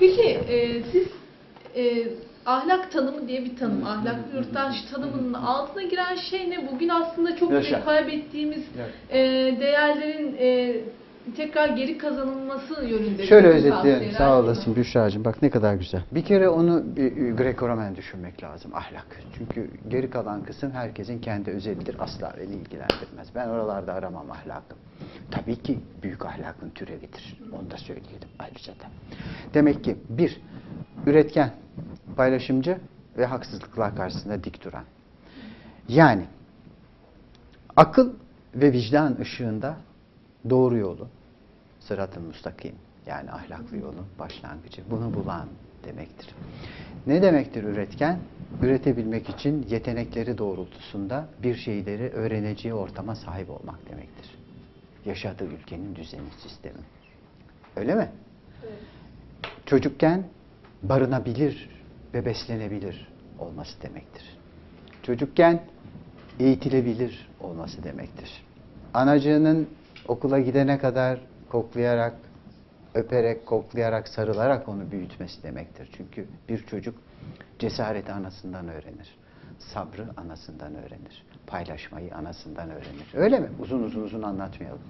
Peki e, siz e, ahlak tanımı diye bir tanım, ahlaklı yurttaş tanımının altına giren şey ne? Bugün aslında çok Yaşa. kaybettiğimiz e, değerlerin e, tekrar geri kazanılması yönünde. Şöyle özetleyelim. Sağ olasın Büşra'cığım. Bak ne kadar güzel. Bir kere onu bir Greco-Roman düşünmek lazım. Ahlak. Çünkü geri kalan kısım herkesin kendi özelidir. Asla beni ilgilendirmez. Ben oralarda aramam ahlakı. Tabii ki büyük ahlakın türevidir. Onu da söyleyelim ayrıca da. Demek ki bir, üretken, paylaşımcı ve haksızlıklar karşısında dik duran. Yani akıl ve vicdan ışığında doğru yolu, sırat-ı müstakim yani ahlaklı yolun başlangıcı. Bunu bulan demektir. Ne demektir üretken? Üretebilmek için yetenekleri doğrultusunda bir şeyleri öğreneceği ortama sahip olmak demektir. Yaşadığı ülkenin düzeni, sistemi. Öyle mi? Çocukken barınabilir ve beslenebilir olması demektir. Çocukken eğitilebilir olması demektir. Anacığının okula gidene kadar koklayarak, öperek, koklayarak, sarılarak onu büyütmesi demektir. Çünkü bir çocuk cesareti anasından öğrenir. Sabrı anasından öğrenir. Paylaşmayı anasından öğrenir. Öyle mi? Uzun uzun uzun anlatmayalım.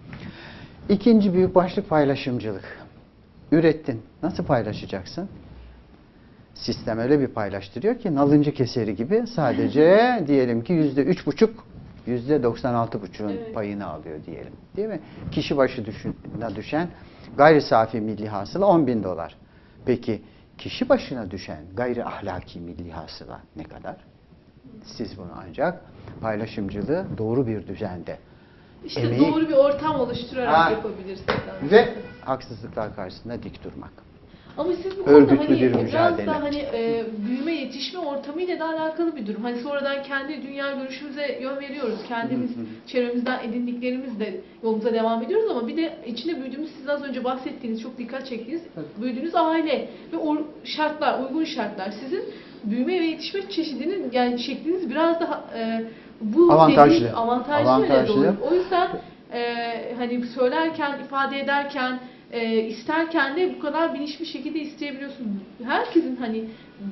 İkinci büyük başlık paylaşımcılık. Ürettin. Nasıl paylaşacaksın? Sistem öyle bir paylaştırıyor ki nalıncı keseri gibi sadece diyelim ki yüzde üç buçuk yüzde 96 buçuğun Evet. payını alıyor diyelim. Değil mi? Kişi başı düşün- düşen gayri safi milli hasıla 10 bin dolar. Peki kişi başına düşen gayri ahlaki milli hasıla ne kadar? Siz bunu ancak paylaşımcılığı doğru bir düzende İşte emeği- doğru bir ortam oluşturarak Ha. yapabilirsiniz. ve haksızlıklar karşısında dik durmak. Ama siz bu konuda hani bir biraz mücadele. da hani e, büyüme yetişme ortamıyla da alakalı bir durum. Hani sonradan kendi dünya görüşümüze yön veriyoruz. Kendimiz çevremizden edindiklerimizle yolumuza devam ediyoruz ama bir de içinde büyüdüğümüz sizin az önce bahsettiğiniz çok dikkat çektiğiniz büyüdüğünüz aile ve o şartlar, uygun şartlar sizin büyüme ve yetişme çeşidinin yani şekliniz biraz daha e, bu Avantajlı. dediğiniz avantajlı, Avantajlı. doğru. O yüzden e, hani söylerken, ifade ederken, e, isterken de bu kadar bilinçli bir şekilde isteyebiliyorsunuz. Herkesin hani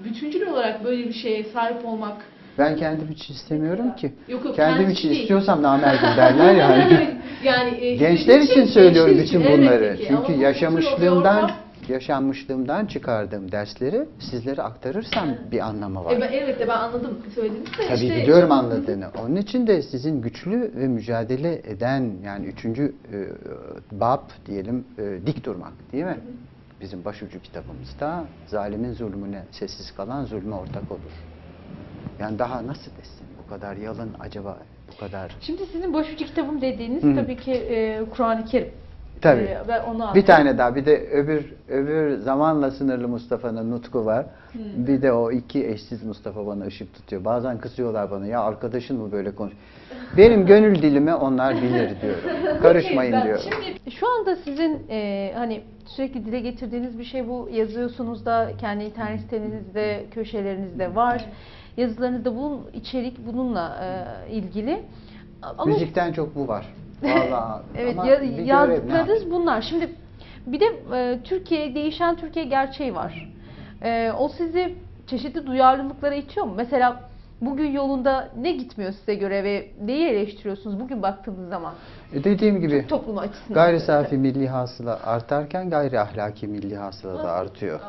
bütüncül olarak böyle bir şeye sahip olmak. Ben kendim için istemiyorum ki. Yok yok Kendim için değil. istiyorsam namerdim derler yani. yani e, Gençler sizin için söylüyorum bütün için bunları. Ama Çünkü yaşamışlığımdan yaşanmışlığımdan çıkardığım dersleri sizlere aktarırsam bir anlamı var. E, ben, elbette ben anladım söylediğiniz de Tabii işte, biliyorum anladığını. Onun için de sizin güçlü ve mücadele eden yani üçüncü e, bab diyelim e, dik durmak değil mi? Bizim başucu kitabımızda zalimin zulmüne sessiz kalan zulme ortak olur. Yani daha nasıl desin? Bu kadar yalın acaba bu kadar Şimdi sizin başucu kitabım dediğiniz Hı. tabii ki e, Kur'an-ı Kerim. Tabii. E, ben onu Bir tane daha bir de öbür öbür zamanla sınırlı Mustafa'nın nutku var. Bir de o iki eşsiz Mustafa bana ışık tutuyor. Bazen kızıyorlar bana ya arkadaşın mı böyle konuş. Benim gönül dilime onlar bilir diyorum. Karışmayın Ben diyorum. Şimdi şu anda sizin e, hani sürekli dile getirdiğiniz bir şey bu yazıyorsunuz da kendi internet sitenizde, köşelerinizde var. Yazılarınızda bunun içerik bununla e, ilgili. Ama Müzikten çok bu var. Vallahi. evet Ama ya- bir yazdıklarınız bunlar. Şimdi bir de e, Türkiye değişen Türkiye gerçeği var. E, o sizi çeşitli duyarlılıklara itiyor mu? Mesela bugün yolunda ne gitmiyor size göre ve neyi eleştiriyorsunuz bugün baktığınız zaman E dediğim gibi toplum açısından? gayri safi milli hasıla artarken gayri ahlaki milli hasıla da artıyor.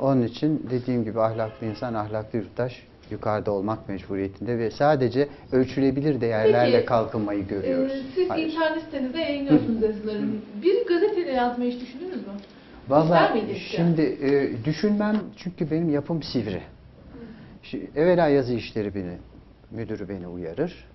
Onun için dediğim gibi ahlaklı insan, ahlaklı yurttaş yukarıda olmak mecburiyetinde ve sadece ölçülebilir değerlerle Peki, kalkınmayı görüyoruz. Ee, siz Hayır. internet sitenizde yayınlıyorsunuz yazılarını. Bir gazetede yazmayı hiç düşündünüz mü? Valla şimdi e, düşünmem çünkü benim yapım sivri. Şi- Evvela yazı işleri beni, müdürü beni uyarır.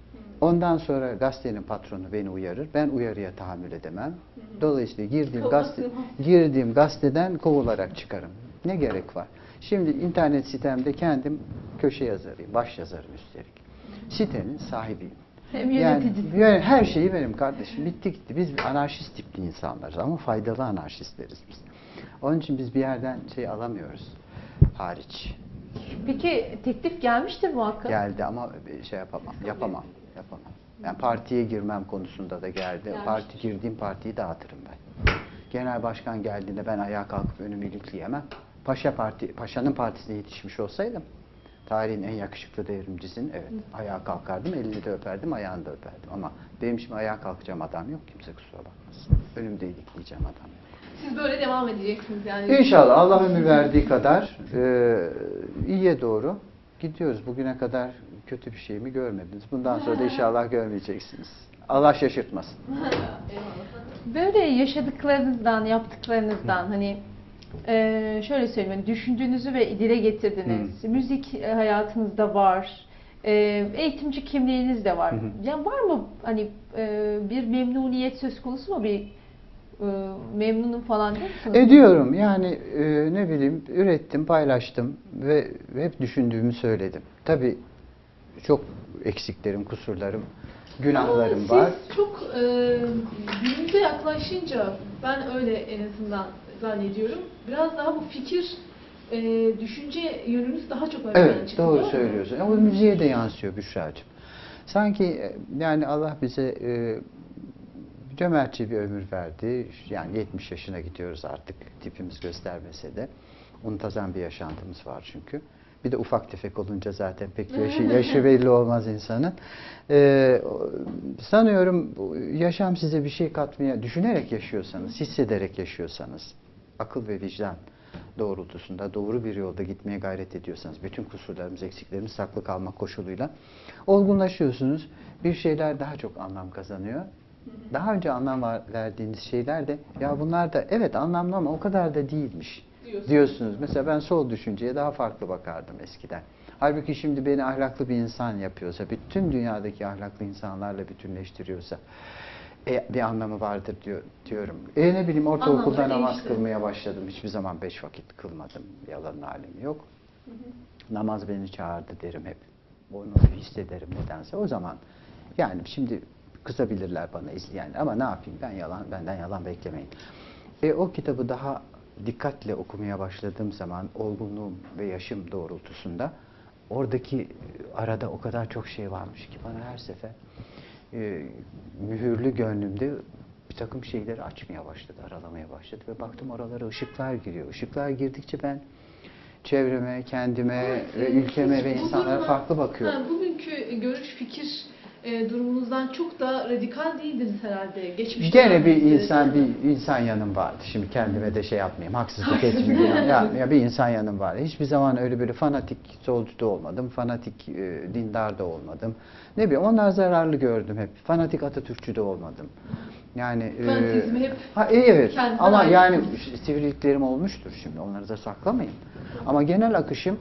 Ondan sonra gazetenin patronu beni uyarır. Ben uyarıya tahammül edemem. Dolayısıyla girdiğim gazete, girdiğim gazeteden kovularak çıkarım. Ne gerek var? Şimdi internet sitemde kendim köşe yazarıyım, baş yazarım üstelik. Sitenin sahibiyim. Hem yöneticisi. yani her şeyi benim kardeşim. Bitti gitti. Biz anarşist tipli insanlarız ama faydalı anarşistleriz biz. Onun için biz bir yerden şey alamıyoruz. Hariç. Peki teklif gelmiştir muhakkak. Geldi ama şey yapamam. Yapamam. Yapamam. Yani partiye girmem konusunda da geldi. Gelmiş. Parti girdiğim partiyi dağıtırım ben. Genel başkan geldiğinde ben ayağa kalkıp önümü ilikleyemem. Paşa parti, paşanın partisine yetişmiş olsaydım tarihin en yakışıklı devrimcisinin evet ayağa kalkardım, elini de öperdim, ayağını da öperdim. Ama benim şimdi ayağa kalkacağım adam yok. Kimse kusura bakmasın. Önümde ilikleyeceğim adam yok. Siz böyle devam edeceksiniz yani. İnşallah Allah ömür verdiği kadar e, iyiye doğru gidiyoruz. Bugüne kadar kötü bir şey mi görmediniz? Bundan sonra da inşallah görmeyeceksiniz. Allah şaşırtmasın. Böyle yaşadıklarınızdan, yaptıklarınızdan hani e, şöyle söyleyeyim, hani düşündüğünüzü ve dile getirdiniz. Müzik e, hayatınızda var. E, eğitimci kimliğiniz de var. Hı hı. Yani var mı hani e, bir memnuniyet söz konusu mu bir e, memnunum falan değil misiniz? Ediyorum yani e, ne bileyim ürettim, paylaştım ve hep düşündüğümü söyledim. Tabii çok eksiklerim, kusurlarım, günahlarım Ama var. Siz çok e, günümüze yaklaşınca ben öyle en azından zannediyorum. Biraz daha bu fikir, e, düşünce yönünüz daha çok ön plana Evet, çıktı. doğru söylüyorsun. Ama müziğe de yansıyor Büşra'cığım. Sanki e, yani Allah bize e, cömertçe bir ömür verdi. Yani 70 yaşına gidiyoruz artık tipimiz göstermese de. Muntazam bir yaşantımız var çünkü. Bir de ufak tefek olunca zaten pek yaşı, yaşı belli olmaz insanın. Ee, sanıyorum yaşam size bir şey katmaya, düşünerek yaşıyorsanız, hissederek yaşıyorsanız, akıl ve vicdan doğrultusunda doğru bir yolda gitmeye gayret ediyorsanız, bütün kusurlarımız, eksiklerimiz saklı kalmak koşuluyla olgunlaşıyorsunuz. Bir şeyler daha çok anlam kazanıyor. Daha önce anlam verdiğiniz şeyler de ya bunlar da evet anlamlı ama o kadar da değilmiş Diyorsunuz. diyorsunuz. Mesela ben sol düşünceye daha farklı bakardım eskiden. Halbuki şimdi beni ahlaklı bir insan yapıyorsa, bütün dünyadaki ahlaklı insanlarla bütünleştiriyorsa e, bir anlamı vardır diyor, diyorum. E ne bileyim ortaokulda Anlamları namaz değişti. kılmaya başladım. Hiçbir zaman beş vakit kılmadım. Yalanın alemi yok. Namaz beni çağırdı derim hep. Onu hissederim nedense. O zaman yani şimdi kızabilirler bana izleyen ama ne yapayım ben yalan benden yalan beklemeyin. E, o kitabı daha dikkatle okumaya başladığım zaman olgunluğum ve yaşım doğrultusunda oradaki e, arada o kadar çok şey varmış ki bana her sefer e, mühürlü gönlümde bir takım şeyleri açmaya başladı, aralamaya başladı ve baktım oralara ışıklar giriyor. Işıklar girdikçe ben çevreme, kendime ve ülkeme ve insanlara farklı bakıyorum. Ha, bugünkü görüş, fikir e, durumunuzdan çok da radikal değildiniz herhalde. Geçmişte Gene bir insan bir insan yanım vardı. Şimdi kendime de şey yapmayayım, haksızlık etmeyeyim. ya, ya bir insan yanım vardı. Hiçbir zaman öyle böyle fanatik solcu da olmadım, fanatik e, dindar da olmadım. Ne bileyim onlar zararlı gördüm hep. Fanatik Atatürkçü de olmadım. Yani e, Fanatizmi hep ha, iyi, evet. Ama ayrı yani sivriliklerim olmuştur şimdi. Onları da saklamayın. Ama genel akışım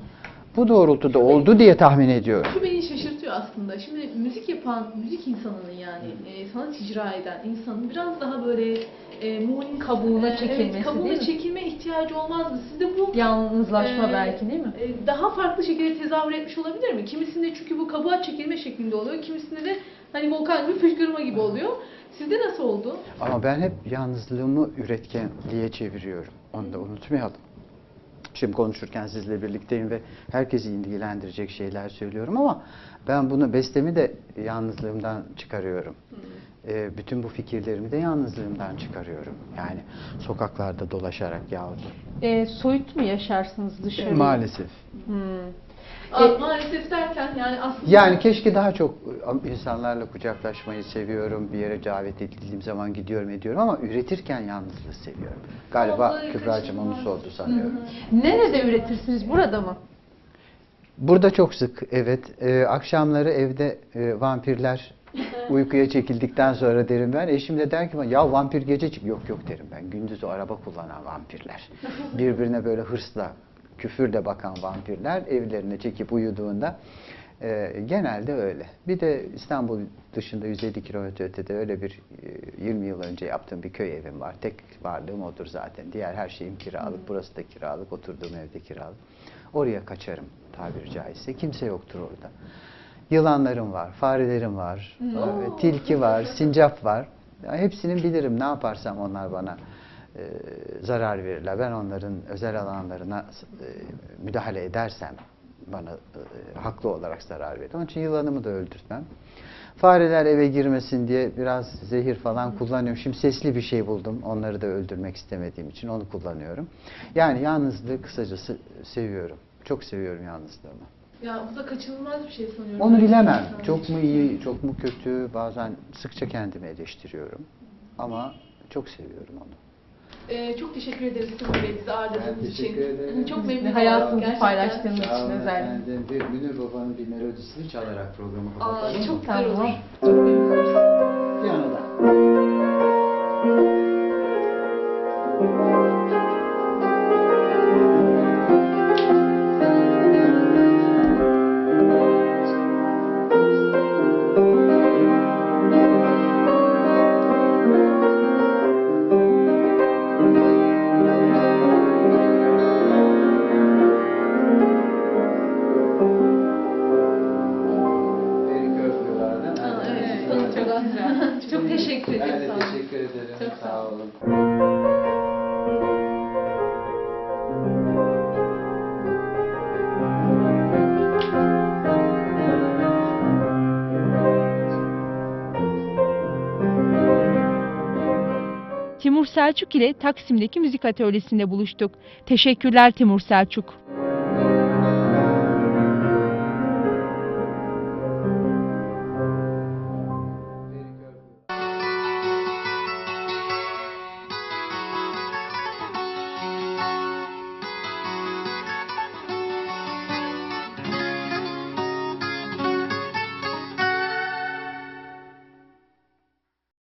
bu doğrultuda oldu diye tahmin ediyorum. Şaşırtıyor aslında. Şimdi müzik yapan, müzik insanının yani e, sanat icra eden insanın biraz daha böyle e, muğlin Kabuğuna çekilmesi evet, kabuğuna değil mi? çekilme ihtiyacı olmaz mı? Sizde bu Yalnızlaşma e, belki değil mi? e, daha farklı şekilde tezahür etmiş olabilir mi? Kimisinde çünkü bu kabuğa çekilme şeklinde oluyor. Kimisinde de hani volkan gibi fışkırma gibi oluyor. Sizde nasıl oldu? Ama ben hep yalnızlığımı üretkenliğe çeviriyorum. Onu da unutmayalım. Şimdi konuşurken sizle birlikteyim ve herkesi ilgilendirecek şeyler söylüyorum ama ben bunu bestemi de yalnızlığımdan çıkarıyorum. Ee, bütün bu fikirlerimi de yalnızlığımdan çıkarıyorum. Yani sokaklarda dolaşarak yahut E, soyut mu yaşarsınız dışarı? maalesef. Hmm. Aa, maalesef derken yani aslında Yani keşke daha çok insanlarla kucaklaşmayı seviyorum. Bir yere davet edildiğim zaman gidiyorum ediyorum ama üretirken yalnızlığı seviyorum. Galiba Kübra'cığım onu sordu sanıyorum. Nerede üretirsiniz? Burada mı? Burada çok sık evet. Ee, akşamları evde e, vampirler uykuya çekildikten sonra derim ben. Eşim de der ki bana, ya vampir gece çık. Yok yok derim ben. Gündüz o araba kullanan vampirler. Birbirine böyle hırsla, küfürle bakan vampirler evlerine çekip uyuduğunda e, genelde öyle. Bir de İstanbul dışında 150 kilometre ötede öyle bir e, 20 yıl önce yaptığım bir köy evim var. Tek varlığım odur zaten. Diğer her şeyim kiralık. Burası da kiralık. Oturduğum evde kiralık. Oraya kaçarım tabiri caizse. Kimse yoktur orada. Yılanlarım var, farelerim var, e, tilki var, sincap var. Ya hepsinin bilirim. Ne yaparsam onlar bana e, zarar verirler. Ben onların özel alanlarına e, müdahale edersem bana e, haklı olarak zarar verir. Onun için yılanımı da öldürtmem. Fareler eve girmesin diye biraz zehir falan kullanıyorum. Şimdi sesli bir şey buldum. Onları da öldürmek istemediğim için onu kullanıyorum. Yani yalnızlığı kısacası seviyorum. Çok seviyorum yalnızlığımı. Ya bu da kaçınılmaz bir şey sanıyorum. Onu bilemem. Çok mu iyi, çok mu kötü? Bazen sıkça kendimi eleştiriyorum. Ama çok seviyorum onu. Ee, çok teşekkür ederiz Timur Bey bizi ağırladığınız Ben için. teşekkür ederim. Çok de memnun hayatınızı oldum gerçekten. paylaştığınız Sağ için olun özellikle. efendim. Bir Münir Baba'nın bir melodisini çalarak programı Aa, kapatalım. çok mı? güzel olur. Çok memnun oluruz. Piyanoda. Sağ olun. Timur Selçuk ile Taksim'deki müzik atölyesinde buluştuk. Teşekkürler Timur Selçuk.